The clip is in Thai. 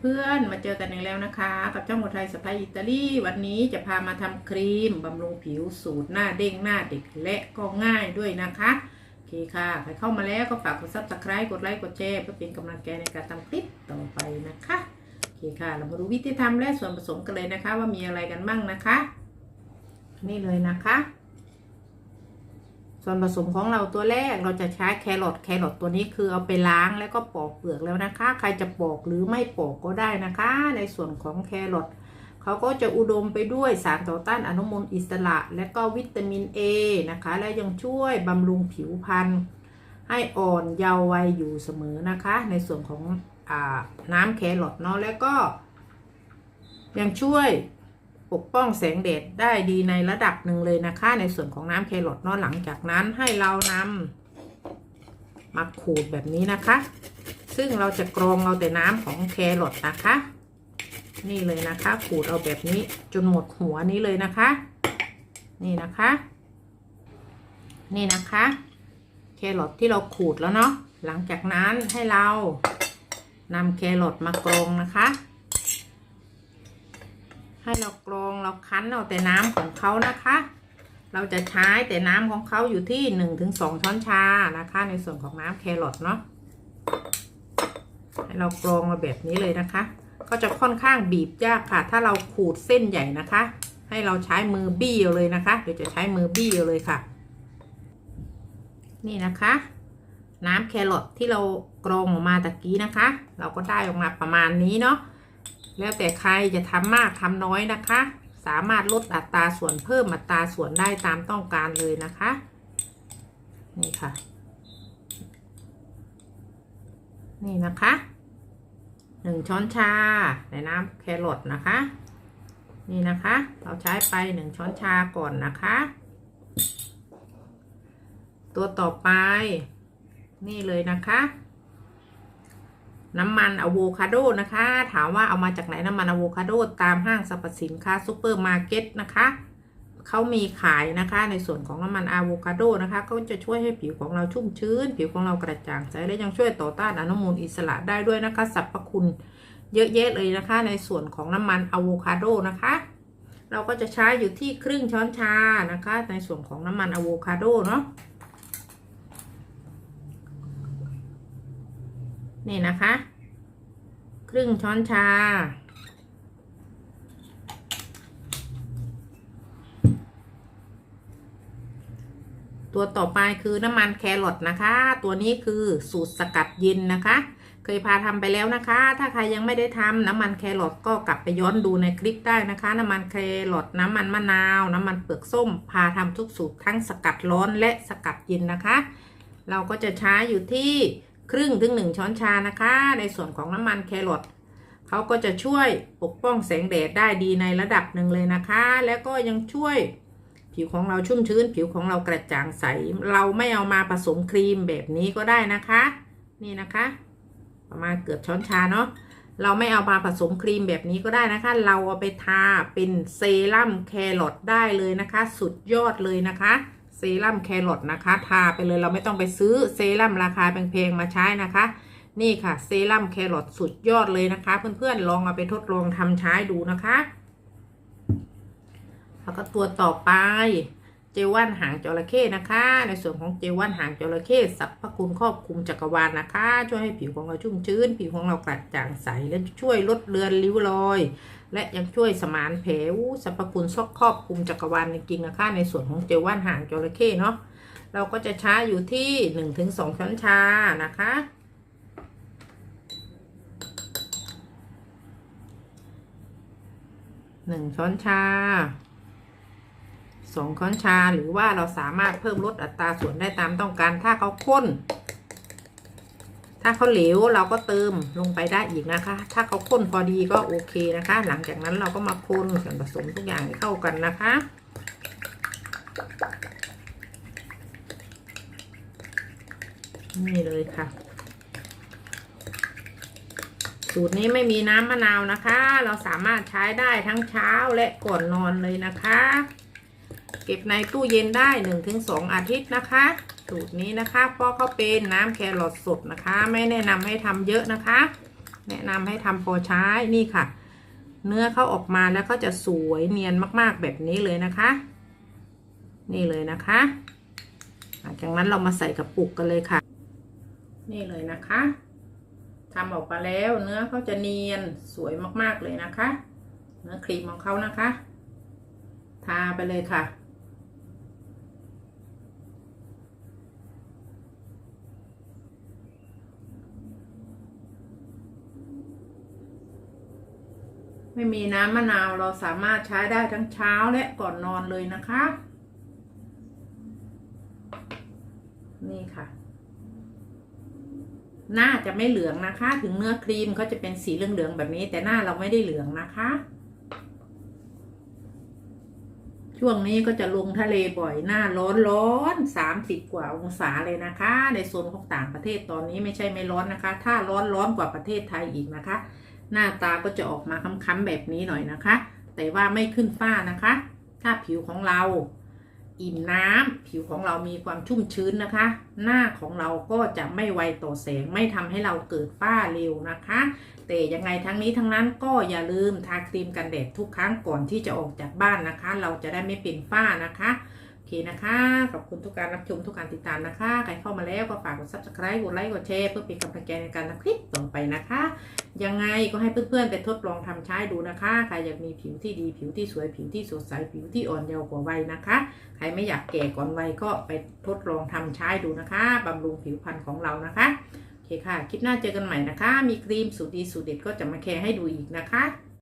เพื่อนๆ มาเจอกันอีกแล้วนะคะ กับช่องหัวไทยสไปอิตาลีวันนี้จะพามาทำครีมบำรุงผิวสูตรหน้าเด้งหน้าเด็กและก็ง่ายด้วยนะคะ โอเคค่ะ ใครเข้ามาแล้วก็ฝากกดซับสไครต์กดไลค์กดแชร์เพื่อเป็นกำลังใจในการทำคลิปต่อไปนะคะ โอเคค่ะ เรามาดูวิธีทำและส่วนผสมกันเลยนะคะ ว่ามีอะไรกันบ้างนะคะ นี่เลยนะคะ ส่วนผสมของเราตัวแรกเราจะใช้แครอทแครอทตัวนี้คือเอาไปล้างแล้วก็ปอกเปลือกแล้วนะคะ ใครจะปอกหรือไม่ปอกก็ได้นะคะ ในส่วนของแครอทเขาก็จะอุดมไปด้วยสารต่อต้านอนุมูลอิสระ และก็วิตามิน A นะคะ และยังช่วยบำรุงผิวพรรณให้อ่อนเยาว์วัยอยู่เสมอนะคะ ในส่วนของอน้ำแครอทเนาะแล้วก็ยังช่วย ปกป้องแสงแดดได้ดีในระดับหนึ่งเลยนะคะ ในส่วนของน้ำแครอทเนาะหลังจากนั้นให้เรานำมาขูดแบบนี้นะคะ ซึ่งเราจะกรองเอาแต่น้ำของแครอทนะคะ นี่เลยนะคะ ขูดเอาแบบนี้จนหมดหัวนี้เลยนะคะ นี่นะคะ นี่นะคะ แครอทที่เราขูดแล้วเนาะหลังจากนั้นให้เรานำแครอทมากรองนะคะ ให้เรากรองเราคั้นเอาแต่น้ำของเขานะคะ เราจะใช้แต่น้ำของเขาอยู่ที่หนึ่งถึงสองช้อนชานะคะ ในส่วนของน้ำแครอทเนาะให้เรากรองมาแบบนี้เลยนะคะ ก็จะค่อนข้างบีบยากค่ะ ถ้าเราขูดเส้นใหญ่นะคะ ให้เราใช้มือบี้เอาเลยนะคะเดี๋ยวจะใช้มือบี้เอาเลยค่ะ นี่นะคะ น้ำแครอทที่เรากรองออกมาตะกี้นะคะ เราก็ได้ออกมาประมาณนี้เนาะ แล้วแต่ใครจะทำมากทำน้อยนะคะ สามารถลดอัตราส่วนเพิ่มอัตราส่วนได้ตามต้องการเลยนะคะ นี่ค่ะ นี่นะคะหนึ่งช้อนชาในน้ำแครอทนะคะ นี่นะคะ เราใช้ไปหนึ่งช้อนชาก่อนนะคะ ตัวต่อไป นี่เลยนะคะ น้ำมันอะโวคาโดนะคะ ถามว่าเอามาจากไหนน้ำมันอะโวคาโดตามห้างสรรพสินค้าซูเปอร์มาร์เก็ตนะคะเขามีขายนะคะในส่วนของน้ำมันอะโวคาโดนะคะ ก็จะช่วยให้ผิวของเราชุ่มชื้น ผิวของเรากระจ่างใสและยังช่วยต่อต้านอนุมูลอิสระได้ด้วยนะคะสรรพคุณเยอะแยะเลยนะคะ ในส่วนของน้ำมันอะโวคาโดนะคะ เราก็จะใช้อยู่ที่ครึ่งช้อนชานะคะ ในส่วนของน้ำมันอะโวคาโดเนาะ นี่นะคะ ครึ่งช้อนชา ตัวต่อไปคือน้ำมันแครอทนะคะ ตัวนี้คือสูตรสกัดเย็นนะคะ เคยพาทำไปแล้วนะคะ ถ้าใครยังไม่ได้ทำน้ำมันแครอทก็กลับไปย้อนดูในคลิปได้นะคะ น้ำมันแครอทน้ำมันมะนาว น้ำมันเปลือกส้ม พาทำทุกสูตรทั้งสกัดร้อนและสกัดเย็นนะคะ เราก็จะใช้อยู่ที่ ครึ่งถึงหนึ่งช้อนชานะคะ ในส่วนของน้ำมันแครอทเขาก็จะช่วยปกป้องแสงแดดได้ดีในระดับหนึ่งเลยนะคะ แล้วก็ยังช่วยผิวของเราชุ่มชื้น ผิวของเรากระจ่างใส เราไม่เอามาผสมครีมแบบนี้ก็ได้นะคะ นี่นะคะ ประมาณเกือบช้อนชาเนาะเราไม่เอามาผสมครีมแบบนี้ก็ได้นะคะ เราเอาไปทาเป็นเซรั่มแครอทได้เลยนะคะ สุดยอดเลยนะคะ ซรั่มแครอทนะคะ ทาไปเลยเราไม่ต้องไปซื้อเซรั่มราคาแพงๆมาใช้นะคะ นี่ค่ะเซรั่มแครอทสุดยอดเลยนะคะ เพื่อนๆลองเอาไปทดลองทำใช้ดูนะคะแล้วก็ตัวต่อไปเจว่านหางจระเข้นะคะ ในส่วนของเจว่านหางจระเข้สรรพคุณครอบคลุมจักรวาลนะคะ ช่วยให้ผิวของเราชุ่มชื้น ผิวของเรากระจ่างใสและช่วยลดเลือนริ้วรอย และยังช่วยสมานแผลสรรพคุณซอกครอบคลุมจักรวาลจริงๆนะคะในส่วนของเจลว่านหางจระเข้เนาะเราก็จะใช้อยู่ที่หนึ่งถึงสองช้อนชานะคะ หนึ่งช้อนชาสองช้อนชาหรือว่าเราสามารถเพิ่มลดอัตราส่วนได้ตามต้องการถ้าเขาข้น ถ้าเขาเหลวเราก็เติมลงไปได้อีกนะคะ ถ้าเขาข้นพอดีก็โอเคนะคะ หลังจากนั้นเราก็มาคนส่วนผสมทุกอย่างให้เข้ากันนะคะ นี่เลยค่ะ สูตรนี้ไม่มีน้ำมะนาวนะคะ เราสามารถใช้ได้ทั้งเช้าและก่อนนอนเลยนะคะ เก็บในตู้เย็นได้ 1-2 อาทิตย์นะคะ สูตรนี้นะคะเพราะเขาเป็นน้ำแครอทสดนะคะ ไม่แนะนำให้ทำเยอะนะคะ แนะนำให้ทำพอใช้นี่ค่ะ เนื้อเขาออกมาแล้วก็จะสวยเนียนมากๆแบบนี้เลยนะคะ นี่เลยนะคะหลังจากนั้นเรามาใส่กระปุกกันเลยค่ะ นี่เลยนะคะทำออกมาแล้วเนื้อเขาจะเนียนสวยมากๆเลยนะคะ เนื้อครีมของเขานะคะ ทาไปเลยค่ะ ไม่มีน้ำมะนาวเราสามารถใช้ได้ทั้งเช้าและก่อนนอนเลยนะคะ นี่ค่ะ หน้าจะไม่เหลืองนะคะ ถึงเนื้อครีมเขาจะเป็นสีเหลืองๆแบบนี้ แต่หน้าเราไม่ได้เหลืองนะคะ ช่วงนี้ก็จะลงทะเลบ่อยหน้าร้อนร้อนสามสิบกว่าองศาเลยนะคะ ในโซนของต่างประเทศตอนนี้ไม่ใช่ไม่ร้อนนะคะ ถ้าร้อนร้อนกว่าประเทศไทยอีกนะคะ หน้าตาก็จะออกมาค้ำๆแบบนี้หน่อยนะคะ แต่ว่าไม่ขึ้นฝ้านะคะ ถ้าผิวของเราอิ่มน้ำผิวของเรามีความชุ่มชื้นนะคะ หน้าของเราก็จะไม่ไวต่อแสงไม่ทำให้เราเกิดฝ้าเร็วนะคะ แต่ยังไงทั้งนี้ทั้งนั้นก็อย่าลืมทาครีมกันแดดทุกครั้งก่อนที่จะออกจากบ้านนะคะ เราจะได้ไม่เป็นฝ้านะคะ เคนะคะ ขอบคุณทุกการรับชมทุกการติดตามนะคะ ใครเข้ามาแล้วก็ฝากกด subscribe กดไลค์กดแชร์เพื่อเป็นกำลังใจในการทำคลิปต่อไปนะคะ ยังไงก็ให้เพื่อนๆไปทดลองทำใช้ดูนะคะ ใครอยากมีผิวที่ดีผิวที่สวยผิวที่สดใสผิวที่อ่อนเยาว์กว่าวัยนะคะ ใครไม่อยากแก่ก่อนวัยก็ไปทดลองทำใช้ดูนะคะบำรุงผิวพรรณของเรานะคะโอเคค่ะ คลิปหน้าเจอกันใหม่นะคะ มีครีมสูตรดีสูตรเด็ดก็จะมาแชร์ให้ดูอีกนะคะ